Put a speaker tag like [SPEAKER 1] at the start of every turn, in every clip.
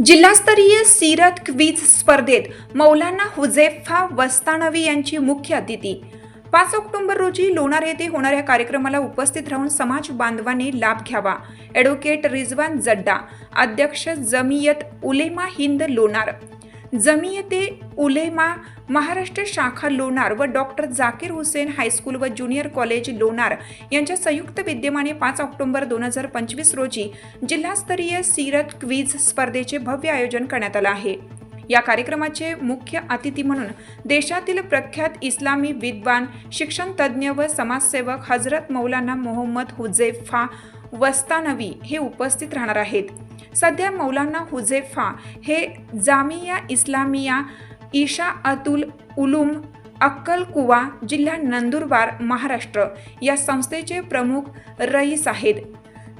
[SPEAKER 1] जिल्हास्तरीय सीरत क्वीज स्पर्धेत मौलाना हुझेफा वस्तानवी यांची मुख्य अतिथी. पाच ऑक्टोबर रोजी लोणार येथे होणाऱ्या कार्यक्रमाला उपस्थित राहून समाज बांधवांनी लाभ घ्यावा. ॲडव्होकेट रिजवान जड्डा. अध्यक्ष जमियत उलेमा हिंद लोणार. जमियते उलेमा महाराष्ट्र शाखा लोणार व doctor Zakir Hussain high school व ज्युनियर कॉलेज लोणार यांच्या संयुक्त विद्यमाने पाच ऑक्टोबर दोन हजार पंचवीस रोजी जिल्हास्तरीय सीरत क्विज स्पर्धेचे भव्य आयोजन करण्यात आलं आहे. या कार्यक्रमाचे मुख्य अतिथी म्हणून देशातील प्रख्यात इस्लामी विद्वान शिक्षण तज्ज्ञ व समाजसेवक हजरत मौलाना मोहम्मद हुझेफा वस्तानवी हे उपस्थित राहणार आहेत. सध्या मौलाना हुझेफा हे जामिया इस्लामिया ईशा अतुल उलूम अक्कलकुवा जिल्हा नंदुरबार महाराष्ट्र या संस्थेचे प्रमुख रईस आहेत.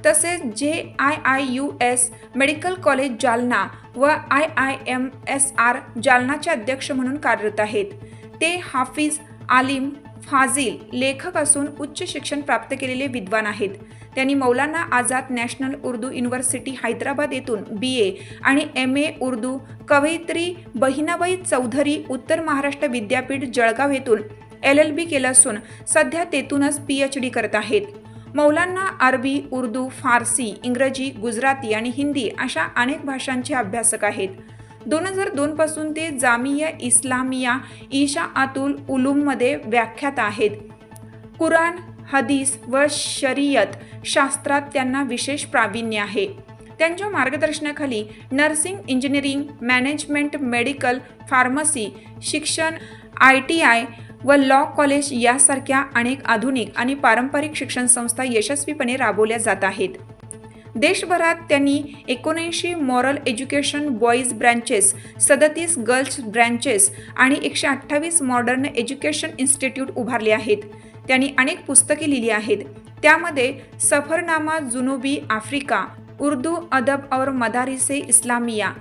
[SPEAKER 1] तसेच J I I U S medical college Jalna व I I M S R जालनाचे अध्यक्ष म्हणून कार्यरत आहेत. ते हाफिज आलिम फाझिल लेखक असून उच्च शिक्षण प्राप्त केलेले विद्वान आहेत. त्यांनी मौलाना आझाद नॅशनल उर्दू युनिव्हर्सिटी हैदराबाद येथून बी ए आणि एम ए उर्दू कवयित्री बहिणाबाई चौधरी उत्तर महाराष्ट्र विद्यापीठ जळगाव येथून एल एल बी केलं असून सध्या तेथूनच पी एच डी करत आहेत. मौलांना अरबी उर्दू फारसी इंग्रजी गुजराती आणि हिंदी अशा अनेक भाषांचे अभ्यासक आहेत. दोन हजार दोनपासून ते जामिया इस्लामिया ईशा अतुल उलूममध्ये व्याख्यात आहेत. कुराण हदीस व शरीयत शास्त्रात त्यांना विशेष प्रावीण्य आहे. त्यांच्या मार्गदर्शनाखाली nursing engineering management medical pharmacy शिक्षण आय टी आय व लॉ कॉलेज यासारख्या अनेक आधुनिक आणि पारंपरिक शिक्षण संस्था यशस्वीपणे राबवल्या जात आहेत. देशभरात त्यांनी एकोणऐंशी मॉरल एज्युकेशन बॉईज ब्रँचेस सदतीस गर्ल्स ब्रँचेस आणि एकशे अठ्ठावीस मॉडर्न एज्युकेशन इन्स्टिट्यूट उभारले आहेत. त्यांनी अनेक पुस्तके लिहिली आहेत. त्यामध्ये सफरनामा जुनुबी आफ्रिका उर्दू अदब और मदारिसे इस्लामिया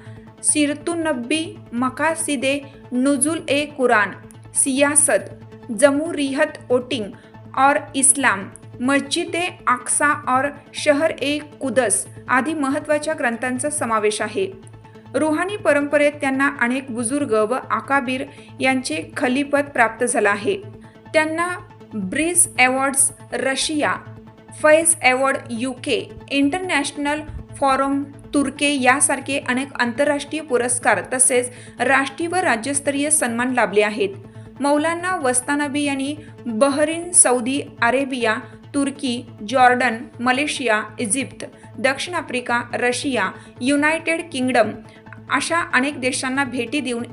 [SPEAKER 1] सिरतुनब्बी मकासिदे नुजुल ए कुरान सियासत जमुरियत ओटिंग और इस्लाम मस्जिद ए आक्सा और शहर ए कुदस आदी महत्त्वाच्या ग्रंथांचा समावेश आहे. रुहानी परंपरेत त्यांना अनेक बुजुर्ग व आकाबीर यांचे खलीपद प्राप्त झालं आहे. त्यांना bridge awards Russia Faiz award U K international forum Turkey यासारखे अनेक आंतरराष्ट्रीय पुरस्कार तसेच राष्ट्रीय व राज्यस्तरीय सन्मान लाभले आहेत. मौलाना वस्तानबी यांनी बहरीन सौदी अरेबिया तुर्की जॉर्डन मलेशिया इजिप्त दक्षिण आफ्रिका रशिया युनायटेड किंगडम अशा अनेक देशांना भेटी देऊन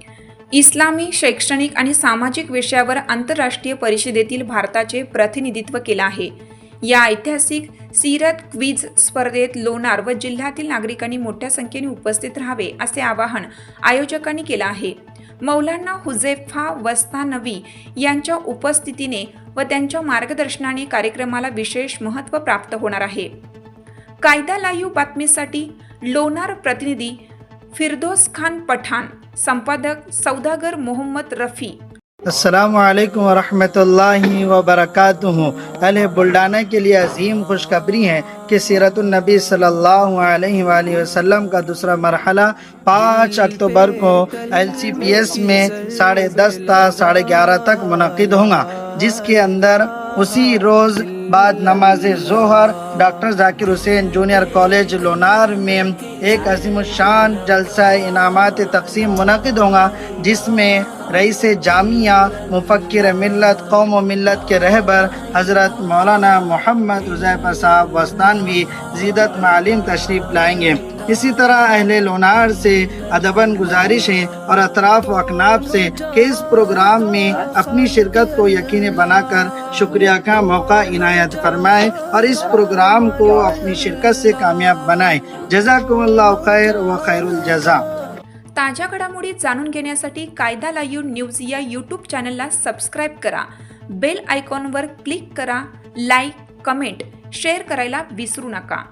[SPEAKER 1] इस्लामी शैक्षणिक आणि सामाजिक विषयावर आंतरराष्ट्रीय परिषदेतील भारताचे प्रतिनिधित्व केलं आहे. या ऐतिहासिक सीरत क्विज स्पर्धेत लोणार व जिल्ह्यातील नागरिकांनी मोठ्या संख्येने उपस्थित राहावे असे आवाहन आयोजकांनी केलं आहे. मौलाना हुझेफा वस्तानवी यांच्या उपस्थितीने व त्यांच्या मार्गदर्शनाने कार्यक्रमाला विशेष महत्त्व प्राप्त होणार आहे. कायदा लाईव्ह बातमीसाठी लोणार प्रतिनिधी फिरदोस खान पठाण संपादक सौदागर मोहम्मद रफी.
[SPEAKER 2] السلام علیکم ورحمۃ اللہ وبرکاتہ۔ اہل بلڈانہ کے لیے عظیم خوشخبری ہے کہ سیرت النبی صلی اللہ علیہ وآلہ وسلم کا دوسرا مرحلہ پانچ اکتوبر کو ایل سی پی ایس میں ساڑھے دس تا ساڑھے گیارہ تک منعقد ہوگا، جس کے اندر اسی روز بعد نماز ظہر، ڈاکٹر ذاکر حسین جونیئر کالج، لونار میں ایک عظیم الشان جلسہ انعامات تقسیم منعقد ہوگا جس میں رئیس جامعہ، مفکر ملت، قوم و ملت کے رہبر، حضرت مولانا محمد رضیفہ صاحب وستانوی زیدت معلم تشریف لائیں گے۔ اسی طرح اہل لونار سے ادبن گزارش ہے اور اطراف و اکناب سے کہ اس پروگرام میں اپنی شرکت کو یقینی بنا کر شکریہ کا موقع عنایت इनायत फरमाए और इस प्रोग्राम को अपनी शिरकत से कामयाब बनाए। जजाकुमुल्लाह खैर व खैरुल जजा।
[SPEAKER 1] ताज्या घडामोडी जाणून घेण्यासाठी कायदा लाईव्ह न्यूज या यूट्यूब चॅनलला सबस्क्राईब करा. बेल आयकॉनवर क्लिक करा. लाईक कमेंट शेअर करायला विसरू नका.